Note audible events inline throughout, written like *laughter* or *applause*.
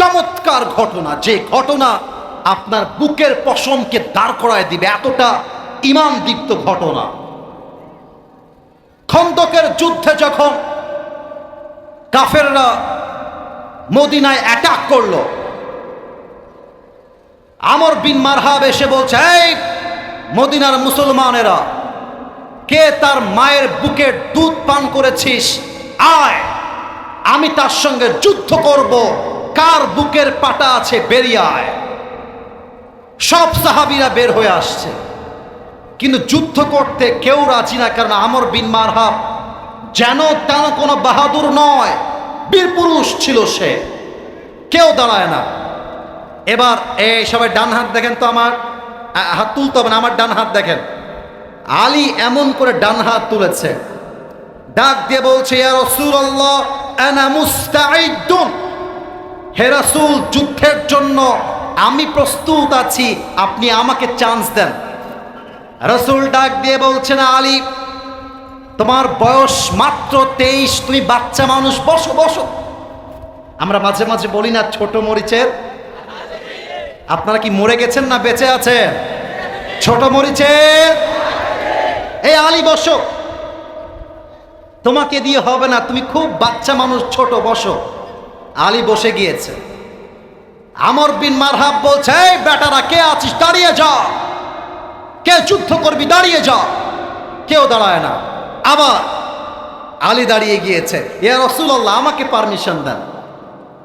চমৎকার ঘটনা, যে ঘটনা আপনার বুকের পশমকে দাঁড় করায় দিবে, এতটা ইমান দীপ্ত ঘটনা। খন্দকের যুদ্ধে যখন কাফেররা মদিনায় অ্যাটাক করল, আমর বিন মারহাব এসে বলছে, এই মদিনার মুসলমানেরা, কে তার মায়ের বুকের দুধ পান করেছিস? আয়, আমি তার সঙ্গে যুদ্ধ করব। কার বুকের পাটা আছে বেরিয়ে আয় সব সাহাবিরা বের হয়ে আসছে। কিন্তু যুদ্ধ করতে কেউ রাজি না, কারণ আমর বিন মারহাব যেন তেন কোনো বাহাদুর নয়, বীর পুরুষ ছিল সে। কেউ দাঁড়ায় না। এবার এই সবাই ডান হাত দেখেন তো আমার হাত তুলতে হবে না, আমার ডান হাত দেখেন। আলী এমন করে ডান হাত তুলেছে। ডাক দিয়ে বলছে, ইয়া রাসূলুল্লাহ, আনা মুস্তাঈদুন। হে রাসূল, যুদ্ধের জন্য আমি প্রস্তুত আছি, আপনি আমাকে চান্স দেন। রসুল ডাক দিয়ে বলছেন, আলী, তোমার বয়স মাত্র তেইশ, তুমি বাচ্চা মানুষ, বসো বসো। আমরা মাঝে মাঝে বলি না, ছোট মরিচের। আপনারা কি মরে গেছেন না বেঁচে আছেন? ছোট মরিচের। এই আলী, বসো। তোমাকে দিয়ে হবে না, তুমি খুব বাচ্চা মানুষ, ছোট, বসো। আলী বসে গিয়েছে। আমর বিন মারহাব বলছে বেটারা, কে আছিস? দাঁড়িয়ে যা। কে যুদ্ধ করবি? দাঁড়িয়ে যা। কেউ দাঁড়ায় না। আবার আলী দাঁড়িয়ে গিয়েছে, ইয়া রসুল্লাহ আমাকে পারমিশন দেন।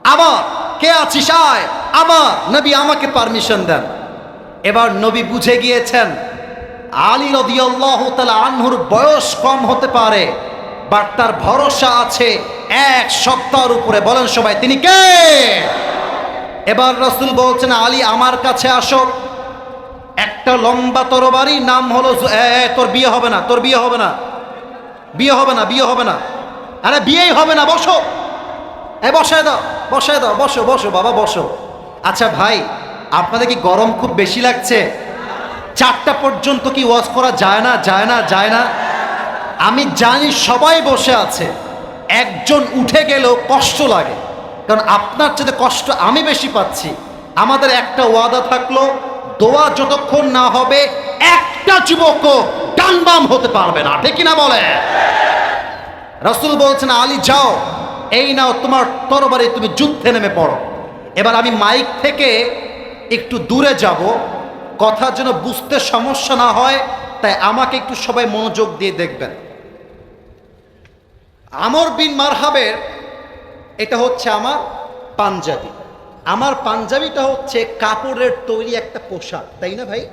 আবার, কে আছিস? আয়। আবার, নবী, আমাকে পারমিশন দেন। এবার নবী বুঝে গিয়েছেন, আলী রদিয়াল্লাহ তালা আনহুর বয়স কম হতে পারে। বাট তার ভরসা আছে এক সপ্তাহের উপরে। বলেন সবাই, তিনি কে? এবার রসুল বলছেন, আলী, আমার কাছে আসো। একটা লম্বা তরবারি, নাম হলো তোর বিয়ে হবে না, তোর বিয়ে হবে না। বিয়ে হবে না, বিয়ে হবে না। আরে, বিয়েই হবে না, বসো। এ, বসায় দাও বসায় দাও, বসো বসো, বাবা, বসো। আচ্ছা ভাই, আপনাদের কি গরম খুব বেশি লাগছে? চারটা পর্যন্ত কি ওয়াজ করা যায় না যায় না যায় না? আমি জানি সবাই বসে আছে। একজন উঠে গেলেও কষ্ট লাগে। কারণ আপনার চেয়ে কষ্ট আমি বেশি পাচ্ছি। আমাদের একটা ওয়াদা থাকল, দোয়া যতক্ষণ না হবে, একটা যুবকও ডানবাম হতে পারবে না। ঠিক না বলে? রসুল বলছেন, আলী, যাও, এই নাও তোমার তরবারি, তুমি যুদ্ধে নেমে পড়ো। এবার আমি মাইক থেকে একটু দূরে যাব। কথা যেন বুঝতে সমস্যা না হয়, তাই আমাকে একটু সবাই মনোযোগ দিয়ে দেখবেন। আমর বিন মারহাবের, এটা হচ্ছে আমার পাঞ্জাবি। আমার পাঞ্জাবিটা হচ্ছে কাপড়ের তৈরি একটা পোশাক, তাই না ভাই?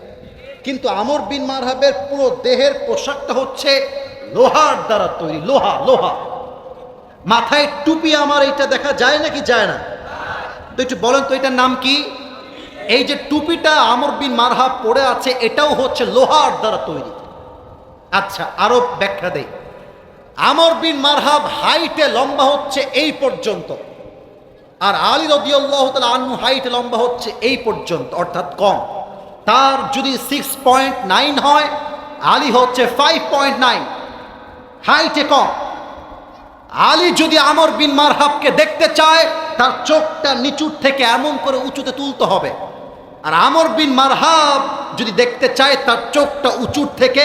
কিন্তু আমর বিন মারহাবের পুরো দেহের পোশাকটা হচ্ছে লোহার দ্বারা তৈরি, লোহা লোহা। মাথায় টুপি আমার এটা দেখা যায় নাকি যায় না? তো একটু বলেন তো এটার নাম কি? এই যে টুপিটা আমর বিন মারহাব পড়ে আছে, এটাও হচ্ছে লোহার দ্বারা তৈরি। আচ্ছা আরও ব্যাখ্যা দেই। আমর বিন মারহাব হাইটে লম্বা হচ্ছে এই পর্যন্ত। আর আলী রদিয়াল্লাহ তালা আনু হাইটে লম্বা হচ্ছে এই পর্যন্ত, অর্থাৎ কম। তার যদি সিক্স পয়েন্ট নাইন হয়, আলী হচ্ছে ফাইভ পয়েন্ট নাইন হাইটে কম। আলী যদি আমর বিন মারহাবকে দেখতে চায়, তার চোখটা নিচুর থেকে এমন করে উঁচুতে তুলতে হবে। আর আমর বিন মারহাব যদি দেখতে চায়, তার চোখটা উঁচুর থেকে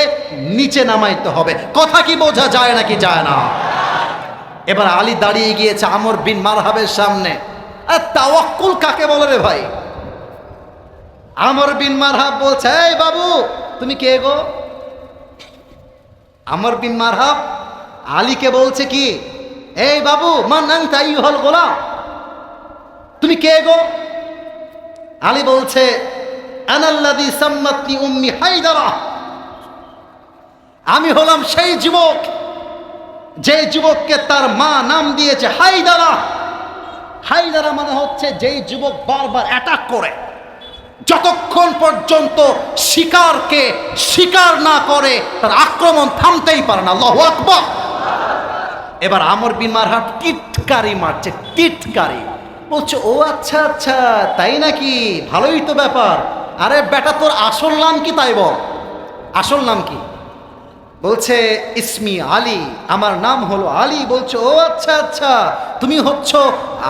নিচে নামাইতে হবে। কথা কি বোঝা যায় নাকি যায় না? এবার আলী দাঁড়িয়ে গিয়েছে আমর বিন মারহাবের সামনে। আর তাওয়াক্কুল কাকে বলে রে ভাই? আমর বিন মারহাব বলছে, এই বাবু, তুমি কে গো? আমর বিন মারহাব আলীকে বলছে কি, এই বাবু মান তাই হল গোলাম, তুমি কে গো? আলী বলছে উম্মি আমি হলাম সেই যুবক, যে যুবককে তার মা নাম দিয়েছে হাইদারা হাইদারা মানে হচ্ছে যেই যুবক বারবার অ্যাটাক করে। যতক্ষণ পর্যন্ত শিকারকে শিকার না করে, তার আক্রমণ থামতেই পারে না। আল্লাহু আকবার। এবার আমর বিন মারহাট টিটকারি মারছে, টিটকারি। বলছে, ও আচ্ছা আচ্ছা তাই নাকি? ভালোই তো ব্যাপার। আরে বেটা, তোর আসল নাম কি তাই বল? আসল নাম কি? বলছে, ইসমি আলী, আমার নাম হলো আলী। বলছে, ও আচ্ছা আচ্ছা তুমি হচ্ছ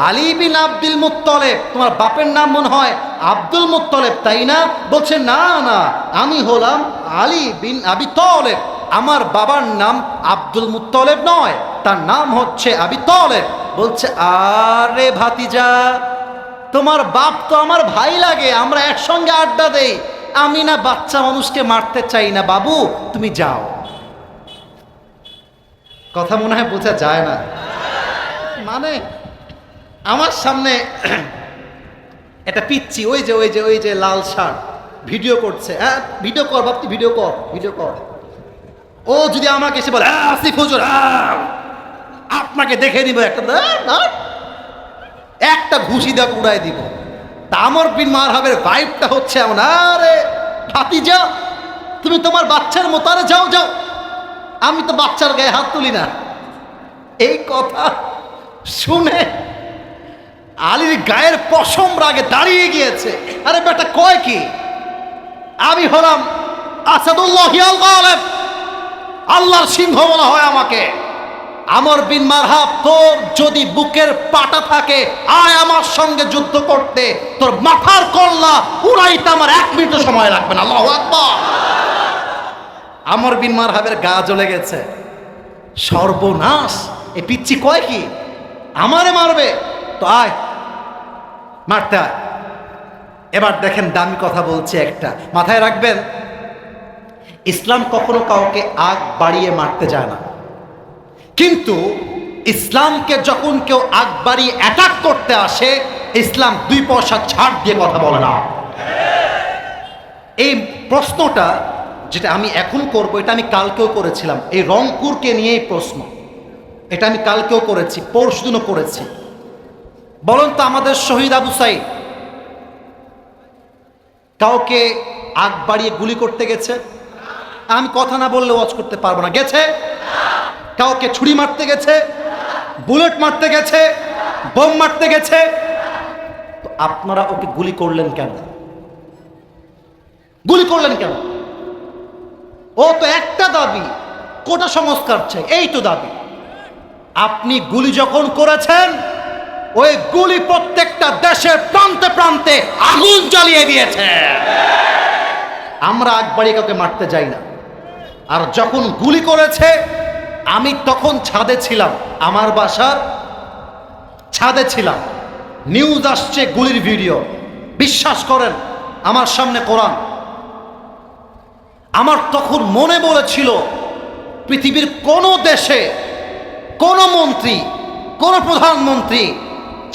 আলী বিন আব্দুল মুত্তলেব। তোমার বাপের নাম মনে হয় আব্দুল মুত্তলেব, তাই না? বলছে, না না, আমি হলাম আলী বিন আবি তলেব। আমার বাবার নাম আব্দুল মুত্তলেব নয়, তার নাম হচ্ছে আবি তলেব। বলছে, আরে ভাতিজা তোমার বাপ তো আমার ভাই লাগে আমরা একসঙ্গে আড্ডা দেই। আমি না বাচ্চা মানুষকে মারতে চাই না বাবু তুমি যাও। কথা মনে হয় বোঝা যায় না। মানে আমার সামনে *clears throat* এটা পিচ্ছি ওই যে ওই যে ওই যে লাল শার্ট ভিডিও করছে। হ্যাঁ ভিডিও কর বাপ তুই ভিডিও কর ভিডিও কর। ও যদি আমাকে এসে বলে "আহ, আসিফ হুজুর আপনাকে দেখে নিব একটা "আহ, না, একটা ঘুষি দেওয়া উড়াই দিব। তা আমার বিন মারহাবের ভাইবটা হচ্ছে এমন, আরে ভাতিজা তুমি তোমার বাচ্চার মতো, আরে যাও যাও। আমি তো বাচ্চার গায়ে হাত তুলি না। এই কথা শুনে আলীর গায়ের পশম রাগে দাঁড়িয়ে গিয়েছে। আরে বেটা কয় কি? আমি হলাম আসাদুল্লাহ আল্লাহর সিংহ বলা হয় আমাকে। আমর বিন মারহাব, তোর যদি বুকের পাটা থাকে, আয় আমার সঙ্গে যুদ্ধ করতে। তোর মাথার কল্লা উড়াইতে আমার এক মিনিট সময় লাগবে না। আল্লাহু আকবার। আমর বিন মারহাবের গা জ্বলে গেছে। সর্বনাশ। এ পিচ্ছি কয় কি? আমারে মারবে? তো আয়, মারতে আয়। এবার দেখেন দামি কথা বলছে একটা। মাথায় রাখবেন, ইসলাম কখনো কাউকে আগ বাড়িয়ে মারতে যায় না। কিন্তু ইসলামকে যখন কেউ বাড়িয়ে অ্যাটাক করতে আসে, ইসলাম দুই পয়সা ছাড় দিয়ে কথা বলে না। এই প্রশ্নটা যেটা আমি এখন করব, এটা আমি কালকেও করেছিলাম। এই রংপুরকে নিয়েই প্রশ্ন। এটা আমি কালকেও করেছি পরশুদিনও করেছি। বলুন তো আমাদের শহীদ আবু সাইদ, কাউকে আগ বাড়িয়ে গুলি করতে গেছে? আমি কথা না বললে ওয়াজ করতে পারব না। গেছে? কাউকে ছুরি মারতে গেছে, বুলেট মারতে গেছে, বোম মারতে গেছে। তো আপনারা ওকে গুলি করলেন কেন? গুলি করলেন কেন? ও তো একটা দাবি, কোটা সংস্কার চাই, এই তো দাবি। আপনি গুলি যখন করেছেন, ওই গুলি প্রত্যেকটা দেশের প্রান্তে প্রান্তে আগুন জ্বালিয়ে দিয়েছে। আমরা আকবাড়ি কাউকে মারতে যাই না। আর যখন গুলি করেছে আমি তখন ছাদে ছিলাম, আমার বাসার ছাদে ছিলাম। নিউজ আসছে গুলির ভিডিও বিশ্বাস করেন, আমার সামনে কোরআন। আমার তখন মনে বলেছিল, পৃথিবীর কোনো দেশে কোনো মন্ত্রী, কোনো প্রধানমন্ত্রী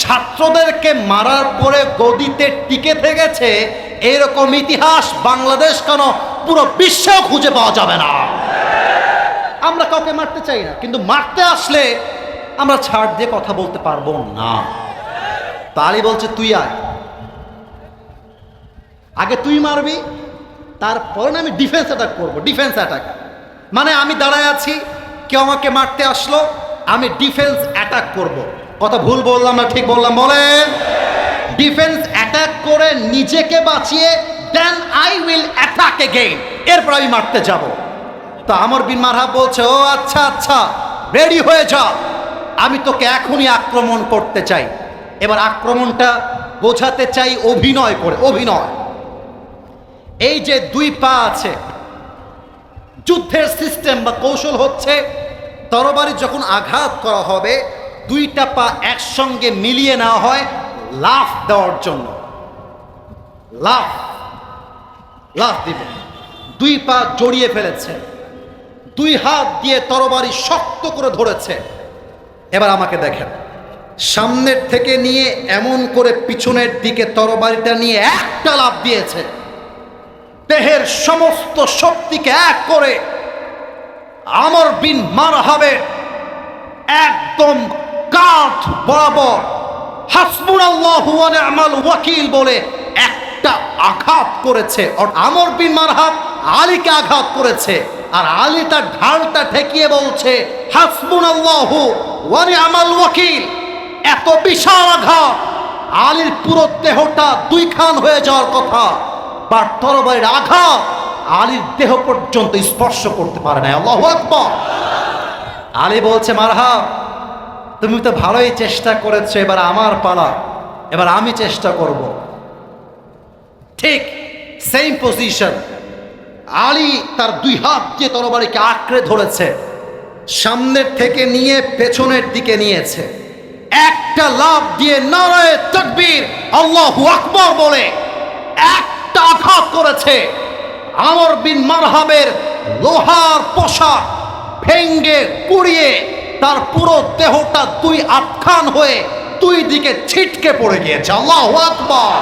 ছাত্রদেরকে মারার পরে গদিতে টিকে থেকেছে, এরকম ইতিহাস বাংলাদেশ কেন পুরো বিশ্বেও খুঁজে পাওয়া যাবে না? আমরা কাউকে মারতে চাই না, কিন্তু মারতে আসলে আমরা ছাড় দিয়ে কথা বলতে পারব না। তালি বলছে, তুই আয়। আগে তুই মারবি, তারপরে না আমি ডিফেন্স অ্যাটাক করব ডিফেন্স অ্যাটাক মানে আমি দাঁড়ায় আছি, কেউ আমাকে মারতে আসলো, আমি ডিফেন্স অ্যাটাক করব। কথা ভুল বললাম না, ঠিক বললাম, বলেন। ডিফেন্স অ্যাটাক করে নিজেকে বাঁচিয়ে then I will attack again এরপর আমি মারতে যাব। তো আমর বিন মারহাব বলছে, ও আচ্ছা আচ্ছা রেডি হয়ে যা আমি তোকে এখনই আক্রমণ করতে চাই। এবার আক্রমণটা বোঝাতে চাই অভিনয় করে, অভিনয়। এই যে দুই পা আছে, যুদ্ধের সিস্টেম বা কৌশল হচ্ছে, তরবারি যখন আঘাত করা হবে, দুইটা পা একসঙ্গে মিলিয়ে নেওয়া হয় লাফ দেওয়ার জন্য। লাফ লাফ দিবে। দুই পা জড়িয়ে ফেলেছে। দুই হাত দিয়ে তরবারি শক্ত করে ধরেছে। এবার আমাকে দেখেন। সামনের থেকে নিয়ে এমন করে পিছনের দিকে তরবারিটা নিয়ে একটা লাভ দিয়েছে। দেহের সমস্ত শক্তিকে এক করে আমর বিন মার হবে একদম কাঠ বরাবর হাসবুন আমাল ওয়াকিল বলে একটা আঘাত করেছে। আমর বিন মারহাব আলীকে আঘাত করেছে। আর আলী তার ঢালটা ঠেকিয়ে বলছে হাসবুন আল্লাহু ওয়ানি আমাল ওয়াকিল। এত বিশাল আঘাত। আলীর পুরো দেহটা দুই খান হয়ে যাওয়ার কথা। বা তরবারির আঘাত। আলীর দেহ পর্যন্ত স্পর্শ করতে পারে না আল্লাহ আকবর। আলী বলছে, মারহাব, তুমি তো ভালোই চেষ্টা করেছ, এবার আমার পালা। এবার আমি চেষ্টা করব। ঠিক সেম পজিশন আলী তার দুই হাত দিয়ে তরবারিকে আঁকড়ে ধরেছে, সামনের থেকে নিয়ে পেছনের দিকে নিয়েছে। একটা লাভ দিয়ে নারায় তকবীর আল্লাহ আকবর বলে, একটা আঘাত করেছে। আমর বিন মারহাবের লোহার পোশাক ভেঙ্গে পুড়িয়ে তার পুরো দেহটা দুই আটখান হয়ে দুই দিকে ছিটকে পড়ে গিয়েছে। আল্লাহ আকবর।